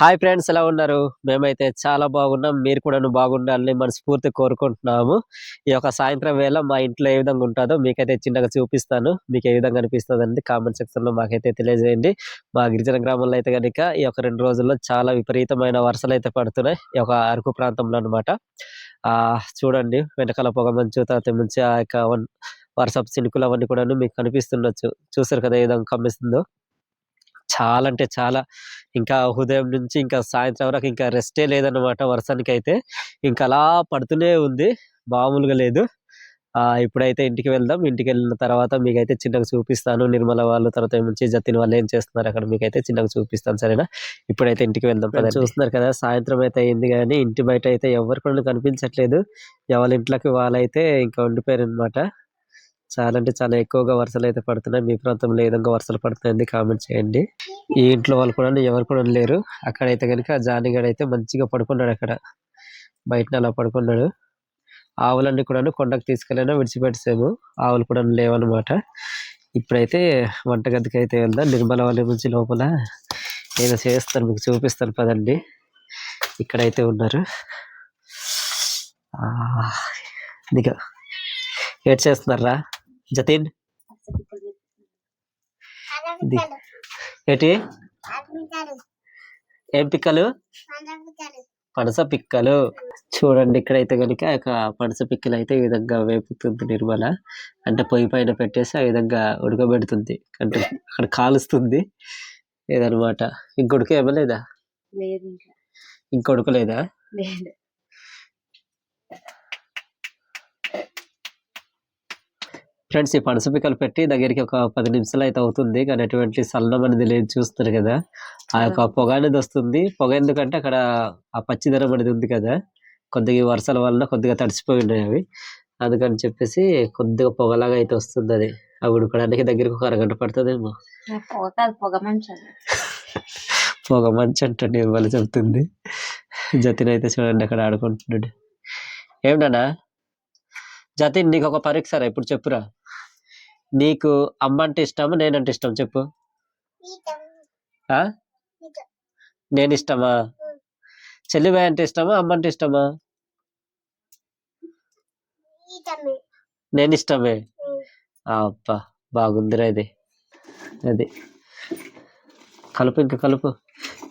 Hi friends ఎలా ఉన్నారు? మేమైతే చాలా బాగున్నాం. మీరు కూడా బాగుండాలని మనస్ఫూర్తి కోరుకుంటున్నాము. ఈ యొక్క సాయంత్రం వేళ మా ఇంట్లో ఏ విధంగా ఉంటుందో మీకైతే చిన్నగా చూపిస్తాను. మీకు ఏ విధంగా అనిపిస్తుంది అనేది కామెంట్ సెక్షన్లో మాకైతే తెలియజేయండి. మా గిరిజన గ్రామంలో అయితే కనుక ఈ యొక్క రెండు రోజుల్లో చాలా విపరీతమైన వర్షాలు అయితే పడుతున్నాయి. ఈ యొక్క అరకు ప్రాంతంలో అనమాట ఆ చూడండి వెనకాల పొగ మంచు తర్వాత మంచి ఆ యొక్క వన్- వర్షపు చినుకులు అవన్నీ కూడా మీకు కనిపిస్తుండొచ్చు. చూసారు కదా ఏ విధంగా కమ్మిస్తుందో. చాలా అంటే చాలా. ఇంకా ఉదయం నుంచి ఇంకా సాయంత్రం వరకు ఇంకా రెస్టే లేదన్నమాట వర్షానికి అయితే ఇంకా అలా పడుతూనే ఉంది. మామూలుగా లేదు. ఇప్పుడైతే ఇంటికి వెళ్దాం. ఇంటికి వెళ్ళిన తర్వాత మీకైతే చిన్నగా చూపిస్తాను. నిర్మల వాళ్ళు తర్వాత నుంచి జతిన్ వాళ్ళు ఏం చేస్తున్నారు అక్కడ మీకైతే చిన్నగా చూపిస్తాను సరేనా? ఇప్పుడైతే ఇంటికి వెళ్దాం. చూస్తున్నారు కదా సాయంత్రం అయితే అయింది కానీ ఇంటి బయట అయితే ఎవరు కూడా కనిపించట్లేదు. ఎవరి ఇంట్లోకి వాళ్ళైతే ఇంకా ఉండిపోయారు అనమాట చాలా అంటే చాలా ఎక్కువగా వర్షాలు అయితే పడుతున్నాయి. మీ ప్రాంతంలో ఏ విధంగా వర్షాలు పడుతున్నాయి కామెంట్ చేయండి. ఈ ఇంట్లో వాళ్ళు కూడా ఎవరు కూడా లేరు. అక్కడైతే కనుక జానిగాడు అయితే మంచిగా పడుకున్నాడు అక్కడ. బయట అలా పడుకున్నాడు. ఆవులన్నీ కూడా కొండకు తీసుకెళ్ళినా విడిచిపెట్టేసాము. ఆవులు కూడా లేవన్నమాట. ఇప్పుడైతే వంటగదికి అయితే వెళ్దాం. నిర్మల వాళ్ళ నుంచి లోపల ఏదో చేస్తాను మీకు చూపిస్తాను పదండి. ఇక్కడైతే ఉన్నారు. ఆ, ఏడ్ చేస్తున్నారా జతిన్ ఏంటి ఏం పిక్కలు పనస పిక్కలు చూడండి ఇక్కడైతే కనుక ఒక పనస పిక్కలు అయితే ఈ విధంగా వేపుతుంది నిర్మల. అంటే పొయ్యి పైన పెట్టేసి ఆ విధంగా ఉడకబెడుతుంది. అంటే అక్కడ కాలుస్తుంది. ఇదనమాట ఇంకొడుకు ఏమలేదా? లేదు ఇంకా. ఇంకొడుకు లేదా. ఫ్రెండ్స్ ఈ పనస పిక్కలు పెట్టి దగ్గరికి ఒక పది నిమిషాలు అయితే అవుతుంది కానీ ఎటువంటి సల్లం అనేది లేదు చూస్తారు కదా. ఆ యొక్క పొగ అనేది వస్తుంది. పొగ ఎందుకంటే అక్కడ ఆ పచ్చిదనం అనేది ఉంది కదా. కొద్దిగా వర్షాల వల్ల కొద్దిగా తడిసిపోయి ఉన్నాయి అవి. అందుకని చెప్పేసి కొద్దిగా పొగలాగా అయితే వస్తుంది అది. అవి ఉడకడానికి దగ్గరికి ఒక అరగంట పడుతుందేమో. పొగ కాదు పొగ మంచి అది. పొగ మంచి అంటే ఇవ్వాలి చెప్తుంది. జతిన్ అయితే చూడండి అక్కడ ఆడుకుంటున్నాడు. ఏమిటన్నా జతిన్ నీకు ఒక పరీక్ష రా ఇప్పుడు చెప్పురా? నీకు అమ్మ అంటే ఇష్టమా నేనంటే ఇష్టం చెప్పు. నేను ఇష్టమా? చెల్లిబాయ్ అంటే ఇష్టమా అమ్మ అంటే ఇష్టమా? నేను ఇష్టమే? అబ్బా బాగుందిరా ఇది. అది. కలుపు ఇంకా కలుపు.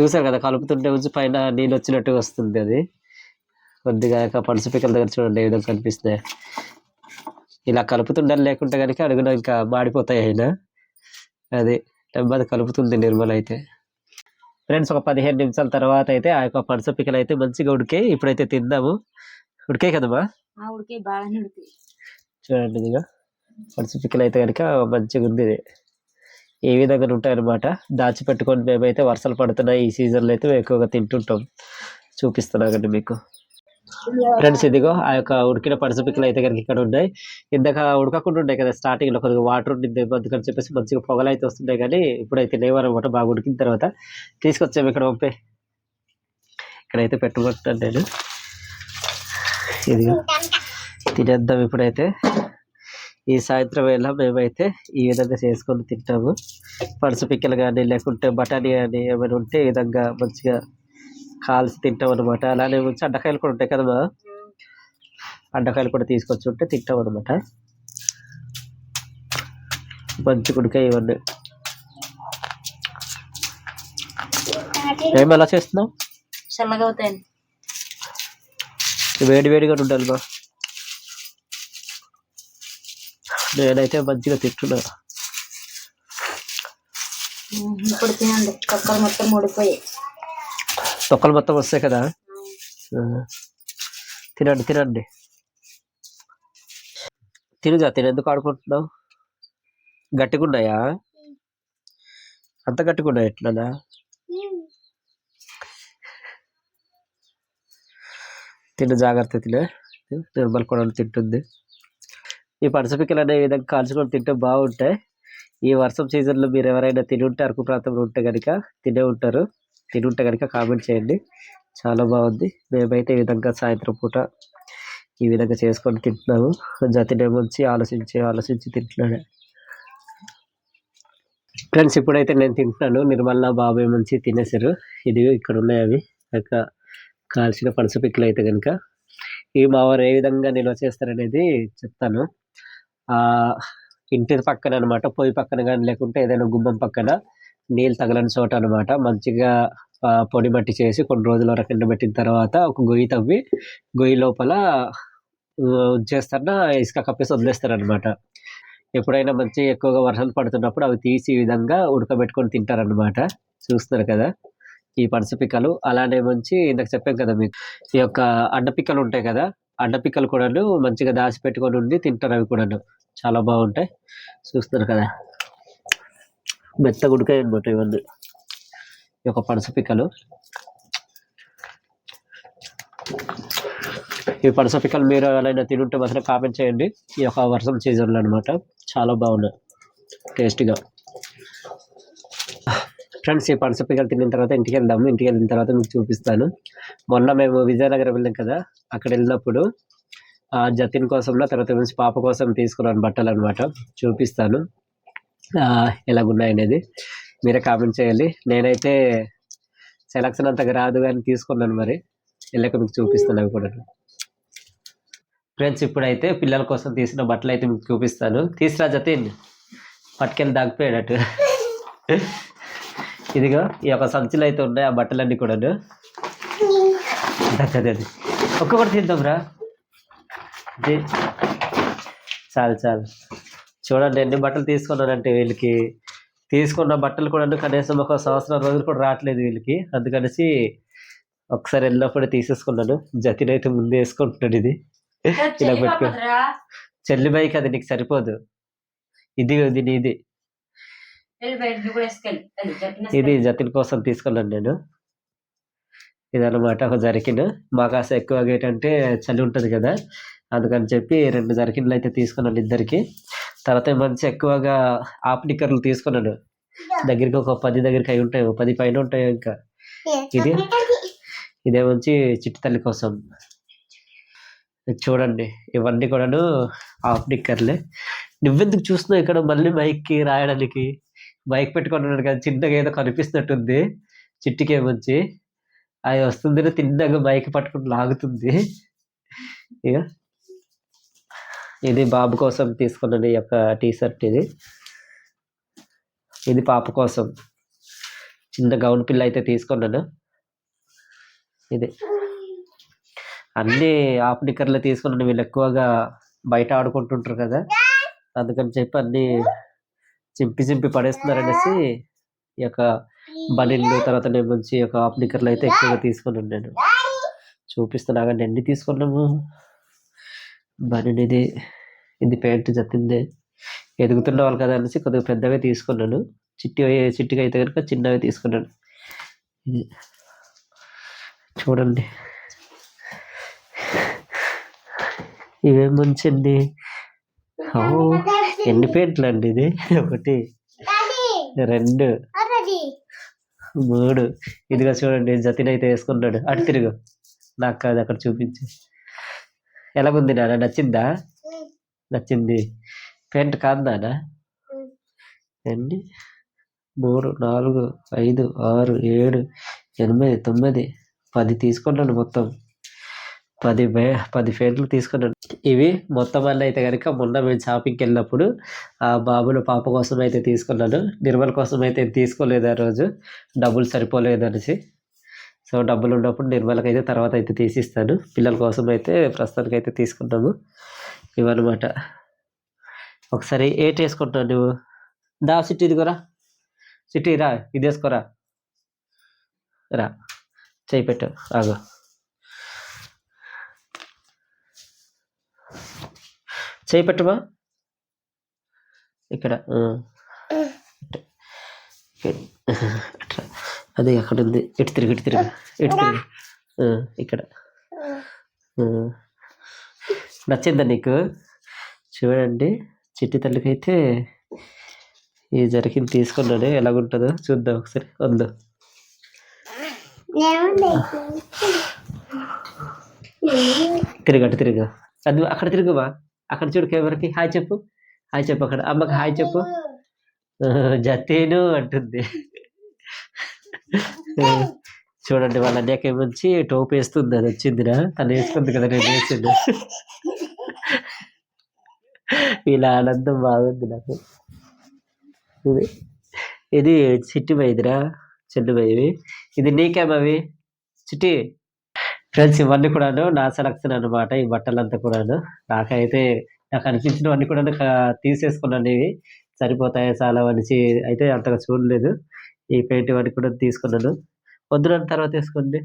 చూసారు కదా కలుపుతుంటే ఉంచి పైన నీళ్ళు వచ్చినట్టు వస్తుంది అది. కొద్దిగా పనస పిక్కల దగ్గర చూడండి ఏ విధంగా కనిపిస్తున్నాయి. ఇలా కలుపుతుండాలి లేకుంటే కనుక అడుగున ఇంకా మాడిపోతాయి అయినా. అది నెమ్మది కలుపుతుంది నిర్మల అయితే. ఫ్రెండ్స్ ఒక పదిహేను నిమిషాల తర్వాత అయితే ఆ యొక్క పనస పిక్కలు అయితే మంచిగా ఉడికాయి ఇప్పుడైతే తిందాము. ఉడికాయి కదమ్మా? ఉడికి బాగానే ఉడికి. చూడండి ఇదిగో. పనస పిక్కలు అయితే కనుక మంచిగా ఉంది ఇది. ఈ విధంగా ఉంటాయి అనమాట దాచిపెట్టుకొని మేమైతే వర్షాలు పడుతున్నాయి ఈ సీజన్లో అయితే మేము ఎక్కువగా తింటుంటాం. చూపిస్తున్నానండి మీకు. ఫ్రెండ్స్ ఇదిగో ఆ యొక్క ఉడికిన పనస పిక్కలు అయితే కనుక ఇక్కడ ఉన్నాయి. ఇందాక ఉడకకుండా ఉండే కదా స్టార్టింగ్లో కొద్దిగా వాటర్ ఉండింది అందుకని చెప్పేసి మంచిగా పొగలు అయితే వస్తున్నాయి కానీ ఇప్పుడైతే లేవన్నమాట బాగా ఉడికిన తర్వాత. తీసుకొచ్చాము ఇక్కడ పంపే ఇక్కడైతే పెట్టుకుంటాను నేను. ఇదిగో తినేద్దాం ఇప్పుడైతే. ఈ సాయంత్రం వేళ మేమైతే ఈ విధంగా చేసుకొని తింటాము. పరుసు పిక్కలు కానీ లేకుంటే బఠానీ కానీ ఏమైనా ఉంటే ఈ విధంగా మంచిగా కాల్చి తింటాం అనమాట అలానే వచ్చి అడ్డకాయలు కూడా ఉంటాయి కదమ్మా. అడ్డకాయలు కూడా తీసుకొచ్చి ఉంటే తింటాం అనమాట మంచి గుడికాయ ఇవన్నీ ఏం ఎలా చేస్తున్నావు? అవుతాయి వేడి వేడిగా ఉండాలి మా. నేనైతే మంచిగా తింటున్నా. ఇప్పుడు తినండి. మొత్తం ఊడిపోయాయి తొక్కలు మొత్తం వస్తాయి కదా. తినండి తినండి. తినుగా తినేందుకు ఆడుకుంటున్నావు? గట్టిగా ఉన్నాయా అంత గట్టిగా ఉన్నాయి ఎట్లనా తిను జాగ్రత్త తినే. నిర్మల్ కూడా తింటుంది. ఈ పనసపిక్కలు అనే విధంగా కాల్చుకొని తింటే బాగుంటాయి. ఈ వర్షం సీజన్లో మీరు ఎవరైనా తిని ఉంటే అరకు ప్రాంతంలో ఉంటే కనుక తినే ఉంటారు. తిని ఉంటే కనుక కామెంట్ చేయండి. చాలా బాగుంది. మేమైతే ఈ విధంగా సాయంత్రం పూట ఈ విధంగా చేసుకొని తింటున్నాము. జతినే ముంచి ఆలోచించి ఆలోచించి తింటున్నాడు ఫ్రెండ్స్ ఇప్పుడైతే నేను తింటున్నాను. నిర్మల బాబాయ్ మంచి తినేసారు ఇది ఇక్కడ ఉన్నాయి అవి. యొక్క కాల్చిన పనస పిక్కలు అయితే కనుక ఇవి మా వారు ఏ విధంగా నిల్వ చేస్తారనేది చెప్తాను. ఆ ఇంటి పక్కన అనమాట పొయ్యి పక్కన కానీ లేకుంటే ఏదైనా గుమ్మం పక్కన నీళ్ళు తగలని చోట అనమాట మంచిగా పొడి మట్టి చేసి కొన్ని రోజుల వరకు ఎండబెట్టిన తర్వాత ఒక గొయ్యి తవ్వి గొయ్యి లోపల ఉంచేస్తారన్న ఇసుక కప్పేసి వదిలేస్తారనమాట ఎప్పుడైనా మంచి ఎక్కువగా వర్షాలు పడుతున్నప్పుడు అవి తీసి ఈ విధంగా ఉడకబెట్టుకొని తింటారనమాట చూస్తున్నారు కదా ఈ పనసపిక్కలు అలానే మంచి ఇందాక చెప్పాను కదా మీకు ఈ యొక్క అడ్డపిక్కలు ఉంటాయి కదా అండపిక్కలు కూడాను మంచిగా దాచి పెట్టుకొని ఉండి తింటారు అవి కూడాను. చాలా బాగుంటాయి. చూస్తున్నారు కదా మెత్త ఉడికాయి అనమాట ఇవన్నీ ఈ యొక్క పనస పిక్కలు. ఈ పనస పిక్కలు మీరు ఎవరైనా తినుంటే మాత్రం కామెంట్ చేయండి. ఈ యొక్క వర్షం సీజన్లో అనమాట చాలా బాగున్నాయి. టేస్ట్గా ఫ్రెండ్స్ ఈ పనస పిక్కలు తిన్న తర్వాత ఇంటికి వెళ్దాము. ఇంటికి వెళ్ళిన తర్వాత మీకు చూపిస్తాను. మొన్న మేము విజయనగరం వెళ్ళాం కదా అక్కడ వెళ్ళినప్పుడు ఆ జతిన్ కోసం తర్వాత నుంచి పాప కోసం తీసుకున్నాను బట్టలు అనమాట చూపిస్తాను. ఎలాగున్నాయి అనేది మీరే కామెంట్ చేయాలి నేనైతే సెలక్షన్ అంతగా రాదు కానీ తీసుకున్నాను మరి. వెళ్ళక మీకు చూపిస్తాను అవి కూడా ఫ్రెండ్స్ ఇప్పుడైతే పిల్లల కోసం తీసిన బట్టలు అయితే మీకు చూపిస్తాను. తీసురా జతిన్? పట్టుకెళ్ళి దాగిపోయాడటు. ఇదిగో ఈ యొక్క సంచులు అయితే ఉన్నాయి ఆ బట్టలన్నీ కూడాను. అదే అది ఒక్కొక్కటి తీద్దాంరా. రా చాలు చాలు. చూడండి ఎన్ని బట్టలు తీసుకున్నానంటే వీళ్ళకి. తీసుకున్న బట్టలు కూడా కనీసం ఒక సంవత్సరం రోజులు కూడా రావట్లేదు వీళ్ళకి. అందుకనేసి ఒకసారి వెళ్ళినప్పుడు తీసేసుకున్నాను. జతిన్ అయితే ముందే వేసుకుంటున్నాడు ఇది. ఇలా పెట్టుకో. చెల్లి బైక్ అది నీకు సరిపోదు. ఇది ఇది నీది. ఇది జతిన్ కోసం తీసుకున్నాను నేను. ఇదన్నమాట ఒక జరికిన్. మా కాస్త ఎక్కువగా ఏంటంటే చలి ఉంటుంది కదా. అందుకని చెప్పి రెండు జరికిన్లు అయితే తీసుకున్నాను ఇద్దరికి. తర్వాత మంచి ఎక్కువగా ఆప్ నిక్కర్లు తీసుకున్నాను దగ్గరికి ఒక పది దగ్గరికి అయి ఉంటాయి పది పైన ఉంటాయి ఇంకా. ఇది? ఇదే మంచి చిట్టి తల్లి కోసం. చూడండి ఇవన్నీ కూడాను ఆఫ్ నిక్కర్లే. నువ్వెందుకు చూస్తున్నావు ఇక్కడ మళ్ళీ మైక్కి రాయడానికి? మైక్ పెట్టుకొని ఉన్నాడు కదా చిన్నగా ఏదో కనిపిస్తున్నట్టుంది. చిట్టికే మంచి. అది వస్తుంది తిన్నగా మైక్ పట్టుకుని లాగుతుంది. ఇక ఇది బాబు కోసం తీసుకున్నాను ఈ యొక్క టీ షర్ట్ ఇది. ఇది పాప కోసం. చిన్న గౌన్ పిల్ల అయితే తీసుకున్నాను? ఇది. అన్ని ఆఫ్ నిక్కర్లు తీసుకున్నాను. వీళ్ళు ఎక్కువగా బయట ఆడుకుంటుంటారు కదా. అందుకని చెప్పి అన్ని చింపి చింపి పడేస్తున్నారు అనేసి ఈ యొక్క బనీళ్ళు తర్వాత నేను మంచి యొక్క ఆఫ్ నిక్కర్లు అయితే ఎక్కువగా తీసుకున్నాను నేను. చూపిస్తున్నా కానీ ఎన్ని తీసుకున్నాము? బనీన్ ఇది. ఇది పెయింట్ జతిందే ఎదుగుతున్న వాళ్ళు కదా అనేసి కొద్దిగా పెద్దగా తీసుకున్నాను చిట్టి చిట్టిగా అయితే కనుక చిన్నవి తీసుకున్నాను చూడండి. ఇవేం మంచండి ఎన్ని పెయింట్లు అండి ఇది? ఒకటి రెండు మూడు. ఇదిగా చూడండి జతిన్ అయితే వేసుకున్నాడు. అటు తిరుగు. నాకు కాదు అక్కడ చూపించి. ఎలాగుంది నాన్న? నచ్చిందా? నచ్చింది. పెయింట్ కాదు నాన్న. ఎన్ని? మూడు నాలుగు ఐదు ఆరు ఏడు ఎనిమిది తొమ్మిది పది తీసుకున్నాను మొత్తం. పది బే- పది ఫేర్లు తీసుకున్నాను. ఇవి మొత్తం వల్ల అయితే కనుక మొన్న మేము షాపింగ్కి వెళ్ళినప్పుడు ఆ బాబుల పాప కోసం అయితే తీసుకున్నాను. నిర్మల్ కోసం అయితే తీసుకోలేదు ఆ రోజు. డబ్బులు సరిపోలేదు అనేసి. సో డబ్బులు ఉన్నప్పుడు నిర్మల్కి అయితే తర్వాత అయితే తీసిస్తాను. పిల్లల కోసం అయితే ప్రస్తుతానికి అయితే తీసుకున్నాము. ఇవన్నమాట ఒకసారి ఏటి వేసుకుంటున్నావు నువ్వు? దా సిటీ ఇదిగోరా సిటీ రా ఇది వేసుకోరా రా. చేయి పెట్టు ఆగు. చేయి పెట్టుమా ఇక్కడ అట్లా. అది అక్కడ ఉంది. ఇటు తిరిగి ఇటు తిరిగి ఇటు తిరిగి. ఇక్కడ. నచ్చిందా నీకు? చూడండి చిట్టి తల్లికి అయితే ఈ జరిగింది తీసుకున్నాను ఎలాగుంటుందో చూద్దాం ఒకసారి వద్దు. తిరిగి తిరుగు. అది అక్కడ తిరుగుమా అక్కడ చూడు కెమెరాకి. హాయ్ చెప్పు. హాయ్ చెప్పు అక్కడ. అమ్మకి హాయ్ చెప్పు. జతేను అంటుంది. చూడండి వాళ్ళ అన్యాక ఏమొచ్చి టోపు వేస్తుంది అది వచ్చిందిరా. తను వేసుకుంది కదా నేను వేసింది. ఇలా ఆనందం బాగుంది నాకు. ఇది ఇది చిట్టి బైదిరా చెట్టు బైవి ఇది నీకేమవి చిట్టి ఫ్రెండ్స్ ఇవన్నీ కూడాను నా సెలక్షన్ అనమాట ఈ బట్టలంతా కూడాను. నాకైతే నాకు అనిపించినవన్నీ కూడా తీసేసుకున్నాను ఇవి సరిపోతాయి చాలా అనేసి అయితే అంతగా చూడలేదు. ఈ పెయింట్ ఇవన్నీ కూడా తీసుకున్నాను. వద్దున తర్వాత వేసుకోండి.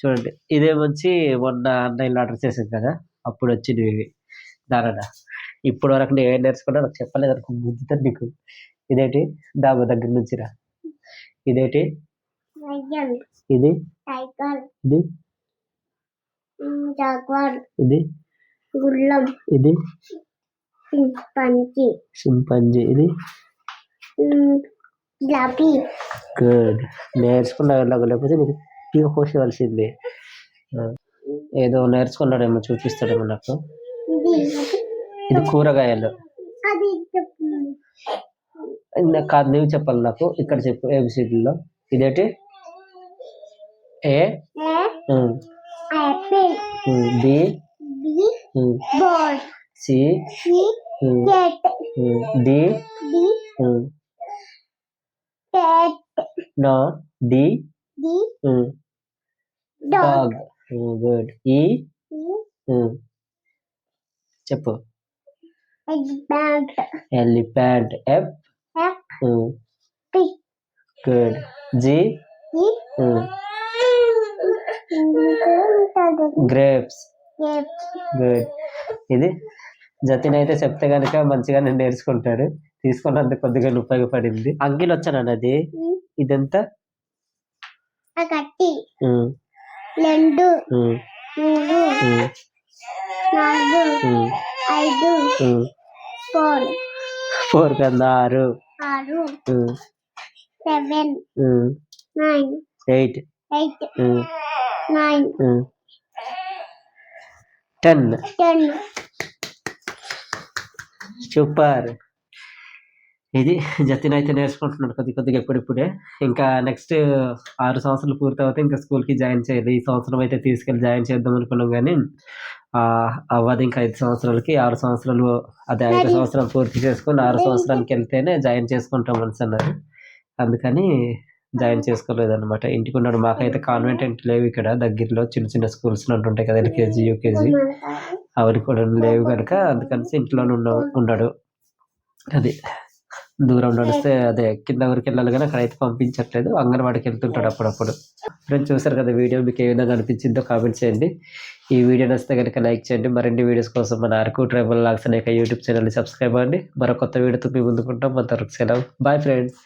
చూడండి ఇదేమొచ్చి మొన్న ఆన్లైన్లో ఆర్డర్ చేసాం కదా అప్పుడు వచ్చినవి ఇవి. దారణ ఇప్పటి వరకు నేను ఏం నేర్చుకున్నా నాకు చెప్పలేదు అనుకో గుద్దుతాను నీకు. ఇదేంటి? డాబా దగ్గర నుంచి రా ఇదేంటి ఇది? ఇది? ఇది? గుల్లం ఇది? పంచి సింపంజీ. ఇది? గులాబీ. గుడ్. నేర్చుకున్నా లేకపోతే నీకు టీ కోసేవలసింది ఆ, ఏదో నేర్చుకున్నాడేమో చూపిస్తాడేమో నాకు. ఇది కూరగాయలు. కాదు నువ్వు చెప్పాలి నాకు. ఇక్కడ చెప్పు ఏబిసిడ్లో ఇదేంటి? A? B? C? D? No D? Dog. Good. E? చెప్పు. Elephant F good. G. e grapes. Good. ఇది జతిన్ అయితే చెప్తే కనుక మంచిగా నేను నేర్చుకుంటాడు. తీసుకున్నందుకు కొద్దిగా ఉపయోగపడింది. అంగిల్ వచ్చాను అది. ఇదంతా? ఒకటి. రెండు. మూడు. నాలుగు. ఐదు. ఫోర్. ఫోర్ కన్నా ఆరు. ఆరు. Seven. Nine. Eight. Eight. Nine. Ten. Ten. Super. ఇది జతిన్ అయితే నేర్చుకుంటున్నాడు కొద్ది కొద్దిగా ఇప్పుడిప్పుడే. ఇంకా నెక్స్ట్ ఆరు సంవత్సరాలు పూర్తవుతే ఇంకా స్కూల్కి జాయిన్ చేయాలి. ఈ సంవత్సరం అయితే తీసుకెళ్ళి జాయిన్ చేద్దాం అనుకున్నాం కానీ అవ్వదు ఇంకా ఐదు సంవత్సరాలకి ఆరు సంవత్సరాలు అదే ఐదు సంవత్సరాలు పూర్తి చేసుకొని ఆరు సంవత్సరాలకి వెళ్తేనే జాయిన్ చేసుకుంటాం అనేసి అన్నారు. అందుకని జాయిన్ చేసుకోలేదు అనమాట ఇంటికి ఉన్నాడు మాకైతే కాన్వెంట్ లేవు ఇక్కడ. దగ్గరలో చిన్న చిన్న స్కూల్స్ ఉంటుంటాయి కదా ఎల్కేజీ యూకేజీ. అవి కూడా లేవు కనుక అందుకని ఇంట్లోనే ఉన్న ఉన్నాడు. అది. దూరం నడిస్తే అదే కింద ఊరికి వెళ్ళాలి కానీ అక్కడ అయితే పంపించట్లేదు. అంగన్వాడికి వెళ్తుంటాడు అప్పుడప్పుడు. ఫ్రెండ్స్ చూసారు కదా వీడియో మీకు ఏ విధంగా అనిపించిందో కామెంట్ చేయండి. ఈ వీడియో నచ్చితే కనుక లైక్ చేయండి. మరిన్ని వీడియోస్ కోసం మన అరకు ట్రైబల్ లాగ్స్ అనేక యూట్యూబ్ ఛానల్ని సబ్స్క్రైబ్ అవ్వండి. మరో కొత్త వీడియోతో మీ ముందుకుంటాం మన తరకు సెలవు. Bye friends